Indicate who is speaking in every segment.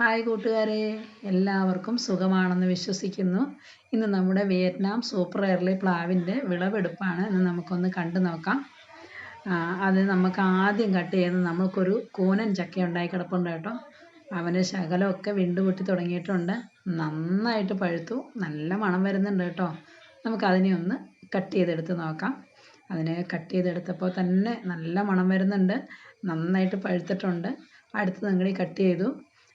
Speaker 1: Hi കൂട്ടുകാരെ എല്ലാവർക്കും സുഖമാണെന്ന് വിശ്വസിക്കുന്നു. ഇന്ന് നമ്മുടെ വിയറ്റ്നാം സൂപ്പർ എയർലി പ്ലാവിന്റെ വിളവെടുപ്പാണ്. ഇന്ന് നമുക്കൊന്ന് കണ്ടു നോക്കാം. അത് നമുക്ക് ആദ്യം കട്ട് ചെയ്യുന്നത് നമുക്കൊരു കൂനൻ ചക്ക ഉണ്ടായി കിടപ്പുണ്ട് കേട്ടോ. അവന് ശകലമൊക്കെ വിണ്ടുപൊട്ടി തുടങ്ങിയിട്ടുണ്ട്. നന്നായിട്ട് പഴുത്തു. നല്ല മണം വരുന്നുണ്ട് കേട്ടോ. നമുക്കതിനെ ഒന്ന് കട്ട് ചെയ്തെടുത്ത് നോക്കാം. അതിനെ കട്ട് ചെയ്തെടുത്തപ്പോൾ തന്നെ നല്ല മണം വരുന്നുണ്ട്. നന്നായിട്ട് പഴുത്തിട്ടുണ്ട്. അടുത്ത് നിങ്ങൾ കട്ട് ചെയ്തു.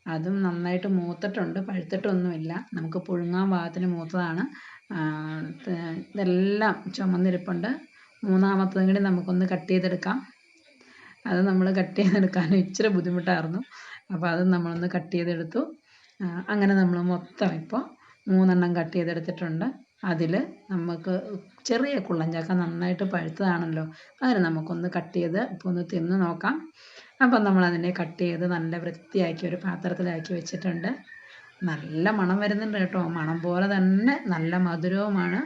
Speaker 1: അതും നന്നായിട്ട് മൂത്തിട്ടുണ്ട്. പഴുത്തിട്ടൊന്നുമില്ല. നമുക്ക് പുഴുങ്ങാൻ പാകത്തിന് മൂത്തതാണ്. ഇതെല്ലാം ചുമന്നിരിപ്പുണ്ട്. മൂന്നാമത്തതും കൂടി നമുക്കൊന്ന് കട്ട് ചെയ്തെടുക്കാം. അത് നമ്മൾ കട്ട് ചെയ്തെടുക്കാൻ ഇച്ചിരി ബുദ്ധിമുട്ടായിരുന്നു. അപ്പോൾ അത് നമ്മളൊന്ന് കട്ട് ചെയ്തെടുത്തു. അങ്ങനെ നമ്മൾ മൊത്തം ഇപ്പോൾ മൂന്നെണ്ണം കട്ട് ചെയ്തെടുത്തിട്ടുണ്ട്. അതിൽ നമുക്ക് ചെറിയ കുള്ളഞ്ചക്ക നന്നായിട്ട് പഴുത്തതാണല്ലോ. അതിന് നമുക്കൊന്ന് കട്ട് ചെയ്ത് ഇപ്പോൾ ഒന്ന് തിന്ന് നോക്കാം. അപ്പം നമ്മളതിനെ കട്ട് ചെയ്ത് നല്ല വൃത്തിയാക്കി ഒരു പാത്രത്തിലാക്കി വെച്ചിട്ടുണ്ട്. നല്ല മണം വരുന്നുണ്ട് കേട്ടോ. മണം പോലെ തന്നെ നല്ല മധുരവുമാണ്.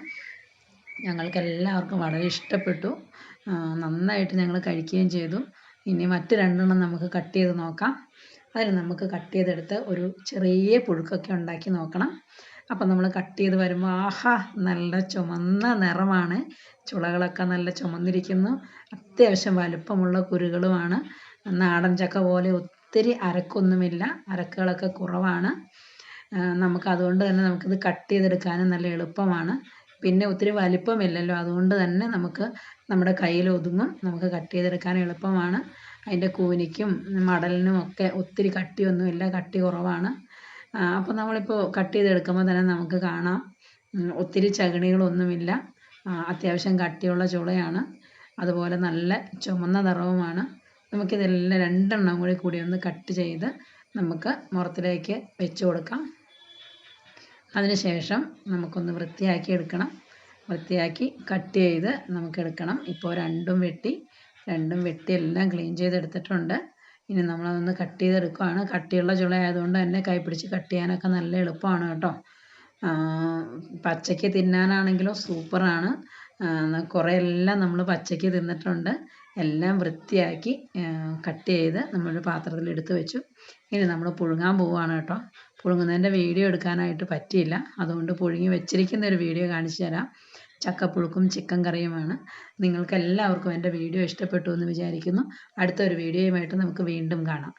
Speaker 1: ഞങ്ങൾക്ക് എല്ലാവർക്കും വളരെ ഇഷ്ടപ്പെട്ടു. നന്നായിട്ട് ഞങ്ങൾ കഴിക്കുകയും ചെയ്തു. ഇനി മറ്റ് രണ്ടെണ്ണം നമുക്ക് കട്ട് ചെയ്ത് നോക്കാം. അതിന് നമുക്ക് കട്ട് ചെയ്തെടുത്ത് ഒരു ചെറിയ പുഴുക്കൊക്കെ ഉണ്ടാക്കി നോക്കണം. അപ്പം നമ്മൾ കട്ട് ചെയ്ത് വരുമ്പോൾ ആഹാ നല്ല ചുമന്ന നിറമാണ്. ചുളകളൊക്കെ നല്ല ചുമന്നിരിക്കുന്നു. അത്യാവശ്യം വലുപ്പമുള്ള കുരുകളുമാണ്. നാടൻ ചക്ക പോലെ ഒത്തിരി അരക്കൊന്നുമില്ല. അരക്കുകളൊക്കെ കുറവാണ്. നമുക്ക് അതുകൊണ്ട് തന്നെ നമുക്കിത് കട്ട് ചെയ്തെടുക്കാനും നല്ല എളുപ്പമാണ്. പിന്നെ ഒത്തിരി വലിപ്പമില്ലല്ലോ. അതുകൊണ്ട് തന്നെ നമുക്ക് നമ്മുടെ കയ്യിൽ ഒതുങ്ങും. നമുക്ക് കട്ട് ചെയ്തെടുക്കാൻ എളുപ്പമാണ്. അതിന്റെ കൂനിക്കും മടലിനും ഒക്കെ ഒത്തിരി കട്ടിയൊന്നുമില്ല. കട്ടി കുറവാണ്. അപ്പോൾ നമ്മളിപ്പോൾ കട്ട് ചെയ്തെടുക്കുമ്പോൾ തന്നെ നമുക്ക് കാണാം. ഒത്തിരി ചകിണികളൊന്നുമില്ല. അത്യാവശ്യം കട്ടിയുള്ള ചുളയാണ്. അതുപോലെ നല്ല ചുമന്ന നിറവുമാണ്. നമുക്കിതെല്ലാം രണ്ടെണ്ണം കൂടി കൂടി ഒന്ന് കട്ട് ചെയ്ത് നമുക്ക് മുറത്തിലേക്ക് വെച്ച് കൊടുക്കാം. അതിനുശേഷം നമുക്കൊന്ന് വൃത്തിയാക്കി എടുക്കണം. വൃത്തിയാക്കി കട്ട് ചെയ്ത് നമുക്ക് എടുക്കണം. ഇപ്പോൾ രണ്ടും വെട്ടി രണ്ടും വെട്ടി എല്ലാം ക്ലീൻ ചെയ്തെടുത്തിട്ടുണ്ട്. ഇനി നമ്മളതൊന്ന് കട്ട് ചെയ്തെടുക്കുകയാണ്. കട്ടിയുള്ള ചുള ആയതുകൊണ്ട് തന്നെ കൈ പിടിച്ച് കട്ട് ചെയ്യാനൊക്കെ നല്ല എളുപ്പമാണ് കേട്ടോ. പച്ചയ്ക്ക് തിന്നാനാണെങ്കിലും സൂപ്പറാണ്. കുറേ എല്ലാം നമ്മൾ പച്ചയ്ക്ക് തിന്നിട്ടുണ്ട്. എല്ലാം വൃത്തിയാക്കി കട്ട് ചെയ്ത് നമ്മളൊരു പാത്രത്തിൽ എടുത്ത് വെച്ചു. ഇനി നമ്മൾ പുഴുങ്ങാൻ പോവുകയാണ് കേട്ടോ. പുഴുങ്ങുന്നതിന്റെ വീഡിയോ എടുക്കാനായിട്ട് പറ്റിയില്ല. അതുകൊണ്ട് പുഴുങ്ങി വെച്ചിരിക്കുന്ന ഒരു വീഡിയോ കാണിച്ചു തരാം. ചക്കപ്പുഴുക്കും ചിക്കൻ കറിയുമാണ്. നിങ്ങൾക്ക് എല്ലാവർക്കും എന്റെ വീഡിയോ ഇഷ്ടപ്പെട്ടു എന്ന് വിചാരിക്കുന്നു. അടുത്തൊരു വീഡിയോയുമായിട്ട് നമുക്ക് വീണ്ടും കാണാം.